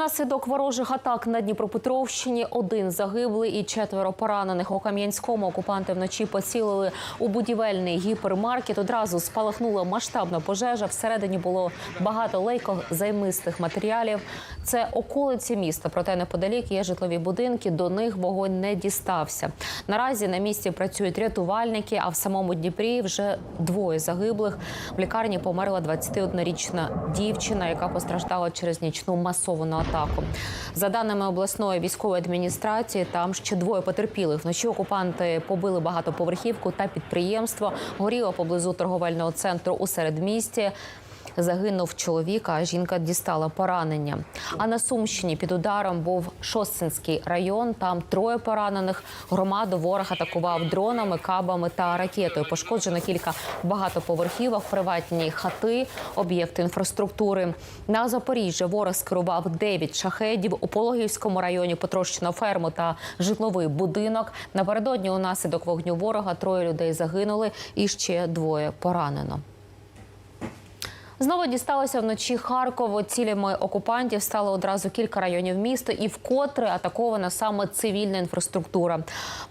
Внаслідок ворожих атак на Дніпропетровщині один загиблий і четверо поранених. У Кам'янському окупанти вночі поцілили у будівельний гіпермаркет. Одразу спалахнула масштабна пожежа. Всередині було багато лейкозаймистих матеріалів. Це околиці міста, проте неподалік є житлові будинки. До них вогонь не дістався. Наразі на місці працюють рятувальники. А в самому Дніпрі вже двоє загиблих. В лікарні померла 21-річна дівчина, яка постраждала через нічну масовану атаку. За даними обласної військової адміністрації, там ще двоє потерпілих. Вночі окупанти побили багатоповерхівку та підприємство. Горіло поблизу торговельного центру у середмісті. Загинув чоловік, а жінка дістала поранення. А на Сумщині під ударом був Шостинський район. Там троє поранених. Громаду ворог атакував дронами, кабами та ракетою. Пошкоджено кілька багатоповерхівок, приватні хати, об'єкти інфраструктури. На Запоріжжя ворог скерував 9 шахедів. У Пологівському районі потрощено ферму та житловий будинок. Напередодні унаслідок вогню ворога троє людей загинули і ще двоє поранено. Знову дісталося вночі Харкову. Цілями окупантів стало одразу кілька районів міста, і вкотре атакована саме цивільна інфраструктура.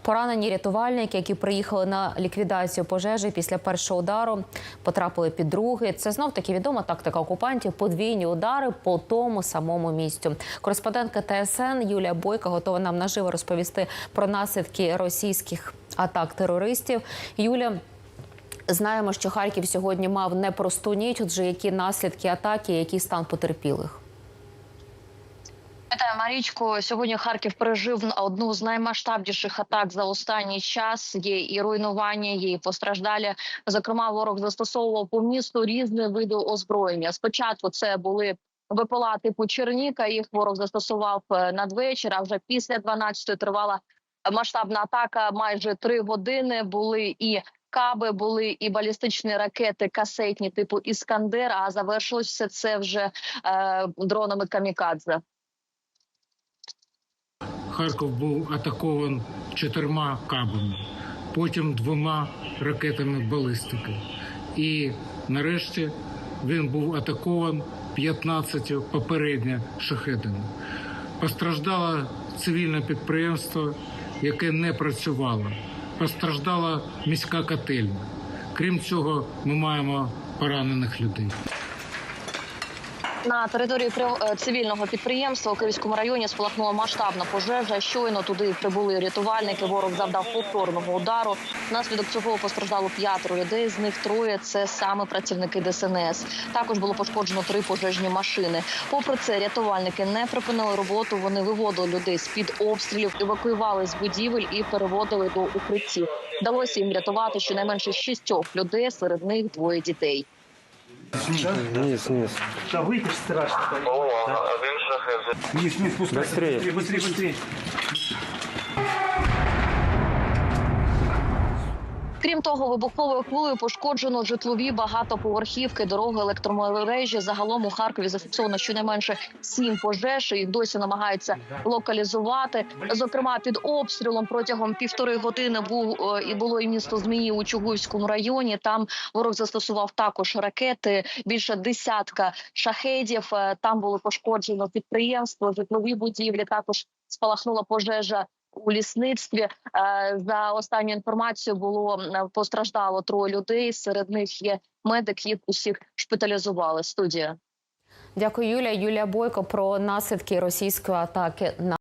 Поранені рятувальники, які приїхали на ліквідацію пожежі після першого удару, потрапили під другий. Це знов таки відома тактика окупантів. Подвійні удари по тому самому місцю. Кореспондентка ТСН Юлія Бойка готова нам наживо розповісти про наслідки російських атак терористів. Юля. Знаємо, що Харків сьогодні мав непросту ніч. Отже, які наслідки атаки, який стан потерпілих? Вітаю, Марічко. Сьогодні Харків пережив одну з наймасштабніших атак за останній час. Є і руйнування, є і постраждалі. Зокрема, ворог застосовував по місту різні види озброєння. Спочатку це були ВПЛА типу Черніка. Їх ворог застосував е, надвечір. А вже після 12-ї тривала масштабна атака. Майже три години були і. Каби були і балістичні ракети касетні типу Іскандер. А завершилось все це вже е, дронами Камікадзе. Харків був атакований чотирма кабами, потім двома ракетами балістики. І нарешті він був атакований 15 попередньо шахедами. Постраждало цивільне підприємство, яке не працювало. Постраждала міська котельня. Крім цього, ми маємо поранених людей. На території е, цивільного підприємства у Київському районі спалахнула масштабна пожежа. Щойно туди прибули рятувальники. Ворог завдав повторного удару. Внаслідок цього постраждало п'ятеро людей. З них троє це саме працівники ДСНС. Також було пошкоджено три пожежні машини. Попри це, рятувальники не припинили роботу. Вони виводили людей з під обстрілів, евакуювали з будівель і переводили до укриттів. Вдалося їм рятувати щонайменше шістьох людей. Серед них двоє дітей. Вниз, вниз. Да выйти ж страшно. О, один шахет. Вниз, вниз, спускайся. Быстрее. Быстрее, быстрее, быстрее. Крім того, вибуховою хвилею пошкоджено житлові багатоповерхівки, дороги, електромережі. Загалом у Харкові зафіксовано щонайменше сім пожеж. і досі намагаються локалізувати. Зокрема, під обстрілом протягом півтори години був е, і було і місто Змії у Чугуївському районі. Там ворог застосував також ракети. Більше десятка шахедів. Е, Там було пошкоджено підприємство, житлові будівлі. Також спалахнула пожежа у лісництві. Е, За останню інформацію було постраждало троє людей. Серед них є медик. Їх усіх шпиталізували. Студія. Дякую, Юлія. Юлія Бойко про наслідки російської атаки на